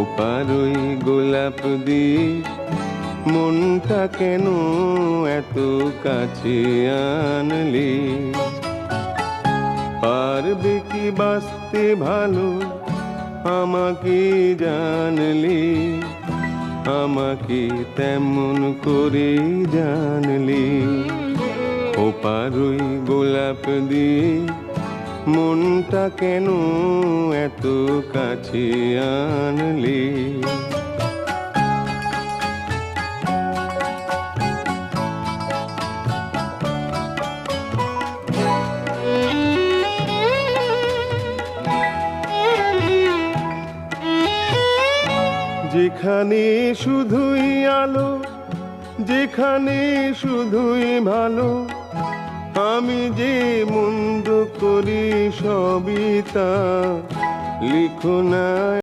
ওপারই গোলাপ দিয়ে। মনটা কেন এত কাছে আনলি? পারবে কি বাঁচতে ভালো? আমাকে জানলি? আমাকে তেমন করে জানলি? ওপারই গোলাপ দিয়ে মনটা কেন এত কাছে আনলি? যেখানে শুধুই আলো যেখানে শুধুই ভালো আমি যে মন্দ করি সবিতা লিখো না